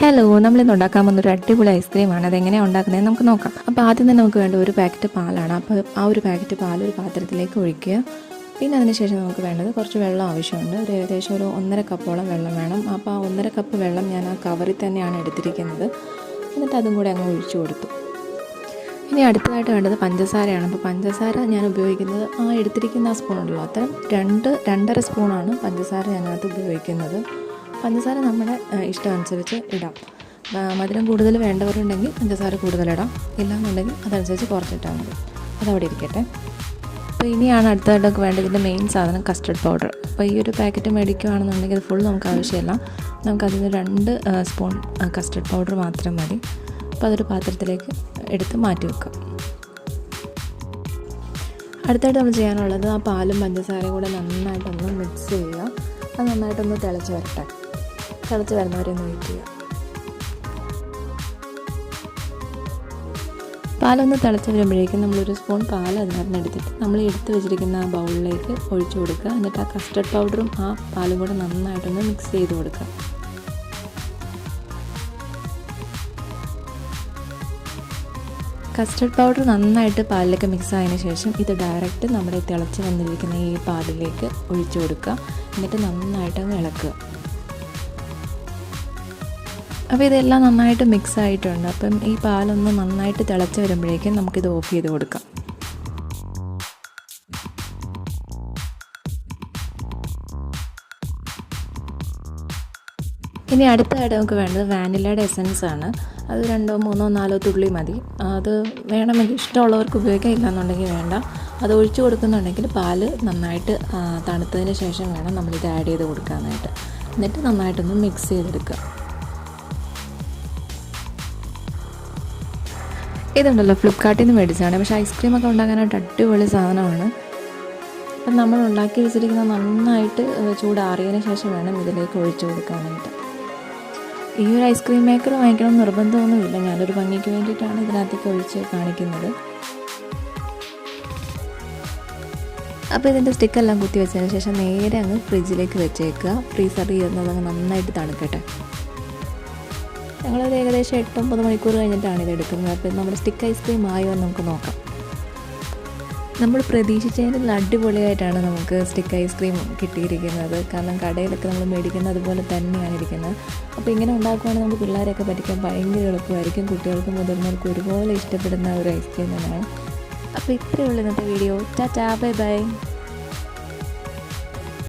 Hello നമ്മളിന്ന് ഉണ്ടാക്കാൻ പോകുന്ന ഒരു അടിപൊളി ഐസ്ക്രീമാണ് അതെങ്ങനെയാണ് ഉണ്ടാക്കുന്നത് നമുക്ക് നോക്കാം. അപ്പോൾ ആദ്യം തന്നെ നമുക്ക് വേണ്ട ഒരു പാക്കറ്റ് പാലാണ്. അപ്പോൾ ആ ഒരു പാക്കറ്റ് പാൽ ഒരു പാത്രത്തിലേക്ക് ഒഴിക്കുക. പിന്നെ അതിനുശേഷം നമുക്ക് വേണ്ടത് കുറച്ച് വെള്ളം ആവശ്യമുണ്ട്. ഒരു ഏകദേശം ഒരു ഒന്നര കപ്പോളം വെള്ളം വേണം. അപ്പോൾ ആ ഒന്നര കപ്പ് വെള്ളം ഞാൻ ആ കവറിൽ തന്നെയാണ് എടുത്തിരിക്കുന്നത്. എന്നിട്ട് അതും കൂടെ അങ്ങ് ഒഴിച്ചു കൊടുത്തു. ഇനി അടുത്തതായിട്ട് വേണ്ടത് പഞ്ചസാരയാണ്. അപ്പോൾ പഞ്ചസാര ഞാൻ ഉപയോഗിക്കുന്നത് ആ എടുത്തിരിക്കുന്ന ആ സ്പൂൺ ഉണ്ടല്ലോ അത്തരം രണ്ട് രണ്ടര സ്പൂണാണ് പഞ്ചസാര ഞാനകത്ത് ഉപയോഗിക്കുന്നത്. പഞ്ചസാര നമ്മുടെ ഇഷ്ടമനുസരിച്ച് ഇടാം. മധുരം കൂടുതൽ വേണ്ടവരുണ്ടെങ്കിൽ പഞ്ചസാര കൂടുതലിടാം ഇല്ലാന്നുണ്ടെങ്കിൽ അതനുസരിച്ച് കുറച്ചിട്ടാൽ മതി. അതവിടെ ഇരിക്കട്ടെ. അപ്പോൾ ഇനിയാണ് അടുത്തതായിട്ടൊക്കെ വേണ്ടത് ഇതിന്റെ മെയിൻ സാധനം കസ്റ്റർഡ് പൗഡർ അപ്പോൾ ഈ ഒരു പാക്കറ്റ് മേടിക്കുകയാണെന്നുണ്ടെങ്കിൽ ഫുൾ നമുക്ക് ആവശ്യമില്ല. നമുക്കതിൽ രണ്ട് സ്പൂൺ കസ്റ്റർഡ് പൗഡർ മാത്രം മതി. അപ്പോൾ അതൊരു പാത്രത്തിലേക്ക് എടുത്ത് മാറ്റി വെക്കാം. അടുത്തായിട്ട് നമ്മൾ ചെയ്യാനുള്ളത് ആ പാലും പഞ്ചസാരയും കൂടെ നന്നായിട്ടൊന്ന് മിക്സ് ചെയ്യുക. അത് നന്നായിട്ടൊന്ന് തിളച്ച് വരട്ടെ. തിളച്ച് വരുന്നവരെ ഒന്ന് വെയിറ്റ് ചെയ്യുക പാലൊന്ന് തിളച്ച് വരുമ്പോഴേക്കും നമ്മളൊരു സ്പൂൺ പാൽ അതിനകത്ത് എടുത്തിട്ട് നമ്മൾ എടുത്ത് വെച്ചിരിക്കുന്ന ആ ബൗളിലേക്ക് ഒഴിച്ചു കൊടുക്കുക. എന്നിട്ട് ആ കസ്റ്റർഡ് പൗഡറും ആ പാലും കൂടെ നന്നായിട്ടൊന്ന് മിക്സ് ചെയ്ത് കൊടുക്കുക. കസ്റ്റർഡ് പൗഡർ നന്നായിട്ട് പാലിലേക്ക് മിക്സ് ആയതിന് ശേഷം ഇത് ഡയറക്റ്റ് നമ്മുടെ തിളച്ച് വന്നിരിക്കുന്ന ഈ പാലിലേക്ക് ഒഴിച്ചു കൊടുക്കുക. എന്നിട്ട് നന്നായിട്ട് അങ്ങ് ഇളക്കുക. അപ്പോൾ ഇതെല്ലാം നന്നായിട്ട് മിക്സ് ആയിട്ടുണ്ട്. അപ്പം ഈ പാലൊന്ന് നന്നായിട്ട് തിളച്ച് വരുമ്പോഴേക്കും നമുക്കിത് ഓഫ് ചെയ്ത് കൊടുക്കാം. ഇനി അടുത്തതായിട്ട് നമുക്ക് വേണ്ടത് വാനിലയുടെ എസൻസ് ആണ്. അത് രണ്ടോ മൂന്നോ നാലോ തുള്ളി മതി. അത് വേണമെങ്കിൽ ഇഷ്ടമുള്ളവർക്ക് ഉപയോഗിക്കാം ഇല്ലാന്നുണ്ടെങ്കിൽ വേണ്ട. അത് ഒഴിച്ചു കൊടുക്കുന്നുണ്ടെങ്കിൽ പാൽ നന്നായിട്ട് തണുത്തതിന് ശേഷം വേണം നമ്മളിത് ആഡ് ചെയ്ത് കൊടുക്കാനായിട്ട്. എന്നിട്ട് നന്നായിട്ടൊന്ന് മിക്സ് ചെയ്തെടുക്കുക. ഇതുണ്ടല്ലോ ഫ്ലിപ്കാർട്ടിൽ നിന്ന് മേടിച്ചതാണ്. പക്ഷേ ഐസ്ക്രീമൊക്കെ ഉണ്ടാക്കാനായിട്ട് അടിപൊളി സാധനമാണ്. അപ്പം നമ്മൾ ഉണ്ടാക്കി വെച്ചിരിക്കുന്ന നന്നായിട്ട് ചൂടാറിയതിന് ശേഷം വേണം ഇതിലേക്ക് ഒഴിച്ചു കൊടുക്കാനായിട്ട്. ഈ ഒരു ഐസ്ക്രീം മേക്കർ വാങ്ങിക്കണം നിർബന്ധമൊന്നുമില്ല. ഞാനൊരു ഭംഗിക്ക് വേണ്ടിയിട്ടാണ് ഇതിനകത്തേക്ക് ഒഴിച്ച് കാണിക്കുന്നത്. അപ്പോൾ ഇതിന്റെ സ്റ്റിക്കെല്ലാം കുത്തി വെച്ചതിന് ശേഷം നേരെ അങ്ങ് ഫ്രിഡ്ജിലേക്ക് വെച്ചേക്കുക. ഫ്രീസർ ചെയ്യുന്നത് അങ്ങ് നന്നായിട്ട് തണുക്കട്ടെ. ഞങ്ങളൊരു ഏകദേശം എട്ടൊമ്പത് മണിക്കൂർ കഴിഞ്ഞിട്ടാണ് ഇത് എടുക്കുന്നത്. അപ്പോൾ നമ്മുടെ സ്റ്റിക്ക് ഐസ്ക്രീം ആയോ എന്ന് നമുക്ക് നോക്കാം. നമ്മൾ പ്രതീക്ഷിച്ചതിൽ അടിപൊളിയായിട്ടാണ് നമുക്ക് സ്റ്റിക്ക് ഐസ്ക്രീം കിട്ടിയിരിക്കുന്നത്. കാരണം കടയിലൊക്കെ നമ്മൾ മേടിക്കുന്നത് അതുപോലെ തന്നെയാണ് ഇരിക്കുന്നത്. അപ്പോൾ ഇങ്ങനെ ഉണ്ടാക്കുവാണെങ്കിൽ നമുക്ക് പിള്ളേരെയൊക്കെ പറ്റിക്കാൻ ഭയങ്കര എളുപ്പമായിരിക്കും. കുട്ടികൾക്കും മുതിർന്നവർക്കും ഒരുപോലെ ഇഷ്ടപ്പെടുന്ന ഒരു ഐസ്ക്രീം തന്നെയാണ്. അപ്പോൾ ഇത്രയേ ഉള്ളൂ ഇന്നത്തെ വീഡിയോ ടാറ്റാ ബൈ ബൈ.